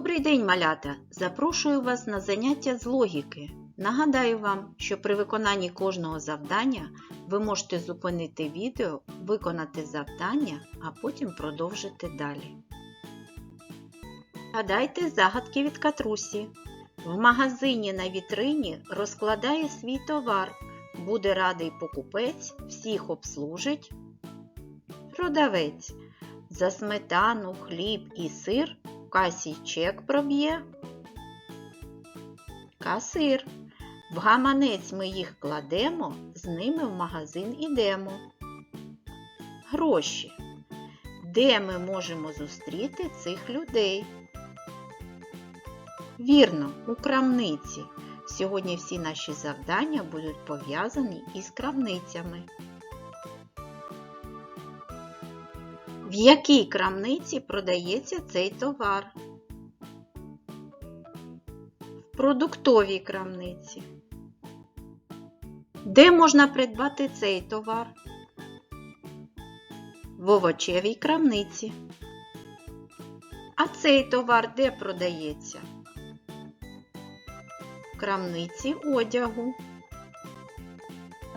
Добрий день, малята! Запрошую вас на заняття з логіки. Нагадаю вам, що при виконанні кожного завдання ви можете зупинити відео, виконати завдання, а потім продовжити далі. Гадайте загадки від катрусі. В магазині на вітрині розкладає свій товар. Буде радий покупець, всіх обслужить. Продавець. За сметану, хліб і сир в касі чек проб'є. Касир. В гаманець ми їх кладемо, з ними в магазин ідемо. Гроші. Де ми можемо зустріти цих людей? Вірно, у крамниці. Сьогодні всі наші завдання будуть пов'язані із крамницями. В якій крамниці продається цей товар? В продуктовій крамниці. Де можна придбати цей товар? В овочевій крамниці. А цей товар де продається? В крамниці одягу.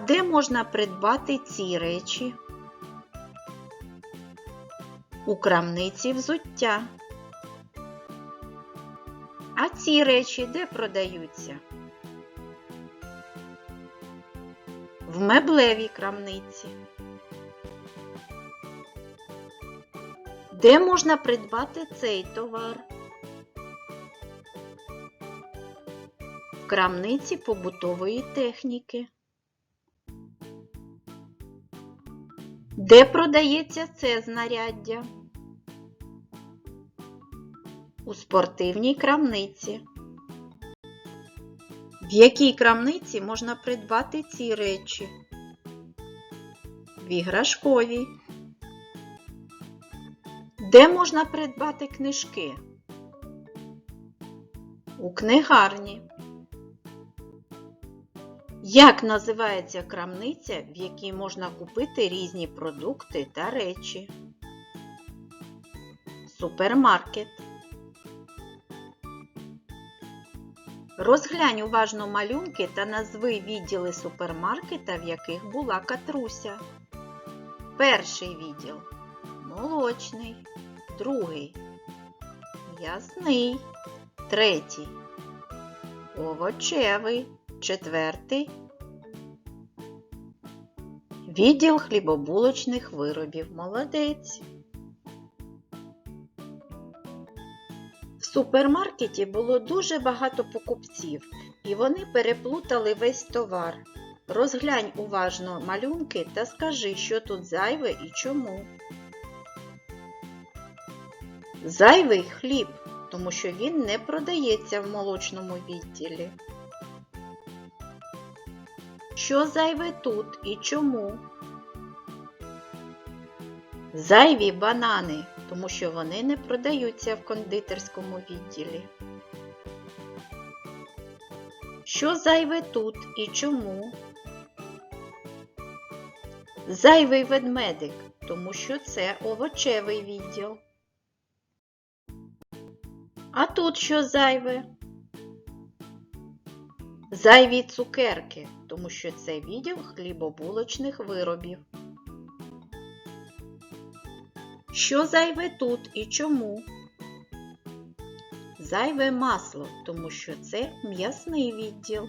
Де можна придбати ці речі? У крамниці взуття. А ці речі де продаються? В меблевій крамниці. Де можна придбати цей товар? В крамниці побутової техніки. Де продається це знаряддя? У спортивній крамниці. В якій крамниці можна придбати ці речі? В іграшковій. Де можна придбати книжки? У книгарні. Як називається крамниця, в якій можна купити різні продукти та речі? Супермаркет. Розглянь уважно малюнки та назви відділи супермаркета, в яких була катруся. Перший відділ молочний, другий м'ясний, третій овочевий, четвертий відділ хлібобулочних виробів. Молодець. В супермаркеті було дуже багато покупців, і вони переплутали весь товар. Розглянь уважно малюнки та скажи, що тут зайве і чому. Зайвий хліб, тому що він не продається в молочному відділі. Що зайве тут і чому? Зайві банани, тому що вони не продаються в кондитерському відділі. Що зайве тут і чому? Зайвий ведмедик, тому що це овочевий відділ. А тут що зайве? Зайві цукерки, тому що це відділ хлібобулочних виробів. Що зайве тут і чому? Зайве масло, тому що це м'ясний відділ.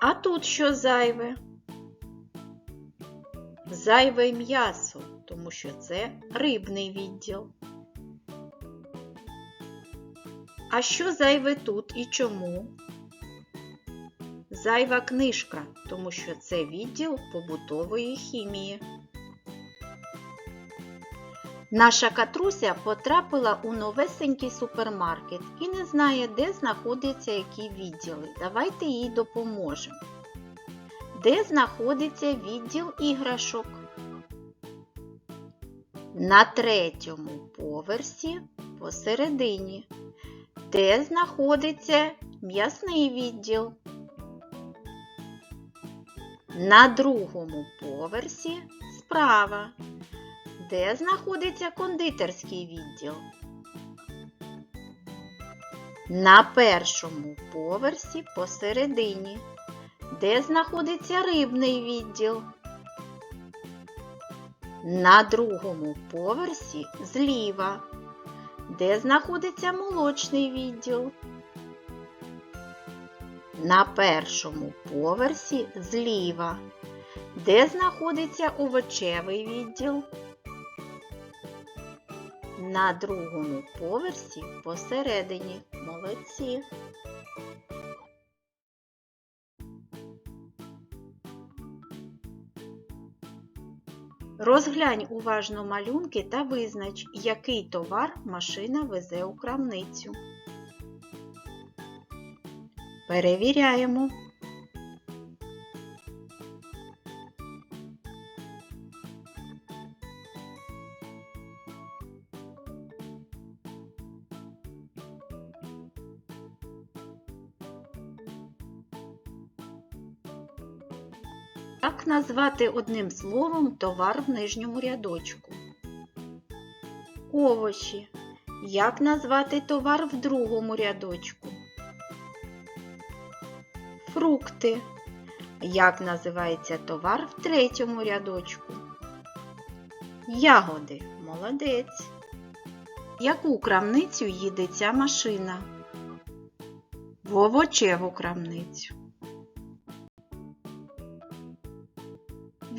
А тут що зайве? Зайве м'ясо, тому що це рибний відділ. А що зайве тут і чому? Зайва книжка, тому що це відділ побутової хімії. Наша катруся потрапила у новесенький супермаркет і не знає, де знаходяться які відділи. Давайте їй допоможемо. Де знаходиться відділ іграшок? На третьому поверсі посередині. Де знаходиться м'ясний відділ? На другому поверсі справа. Де знаходиться кондитерський відділ? На першому поверсі посередині, де знаходиться рибний відділ. На другому поверсі зліва, де знаходиться молочний відділ. На першому поверсі зліва, де знаходиться овочевий відділ. На другому поверсі посередині. Молодці. Розглянь уважно малюнки та визнач, який товар машина везе у крамницю. Перевіряємо. Як назвати одним словом товар в нижньому рядочку? Овочі. Як назвати товар в другому рядочку? Фрукти. Як називається товар в третьому рядочку? Ягоди. Молодець. Яку крамницю їде ця машина? В овочеву крамницю.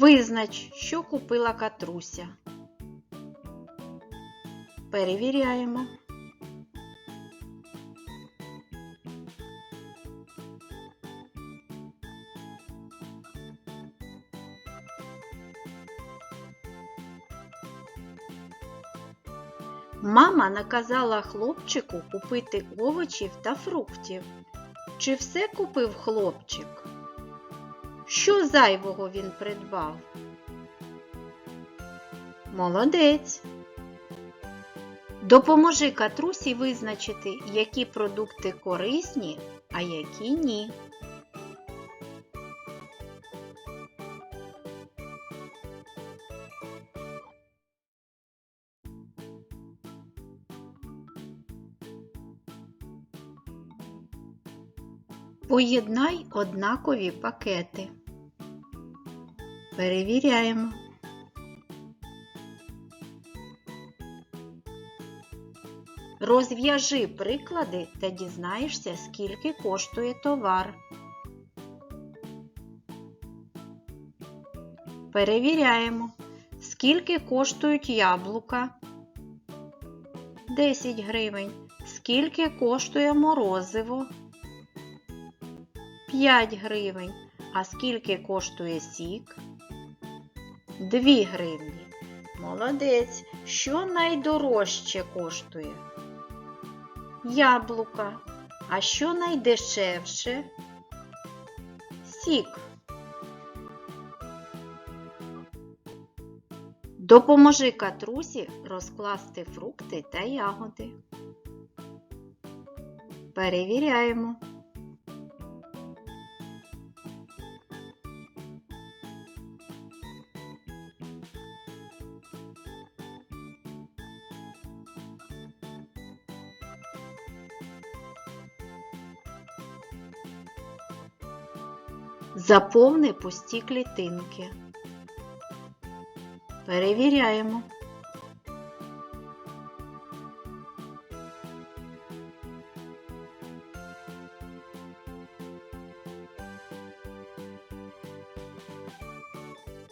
Визнач, що купила Катруся. Перевіряємо. Мама наказала хлопчику купити овочів та фруктів. Чи все купив хлопчик? Що зайвого він придбав? Молодець. Допоможи Катрусі визначити, які продукти корисні, а які ні. Поєднай однакові пакети. Перевіряємо. Розв'яжи приклади та дізнаєшся, скільки коштує товар. Перевіряємо, скільки коштують яблука. 10 гривень. Скільки коштує морозиво? 5 гривень. А скільки коштує сік? 2 гривні. Молодець. Що найдорожче коштує? Яблука. А що найдешевше? Сік. Допоможи катрусі розкласти фрукти та ягоди. Перевіряємо. Заповни пусті клітинки. Перевіряємо.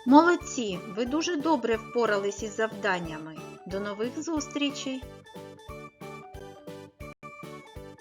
Молодці! Ви дуже добре впорались із завданнями. До нових зустрічей!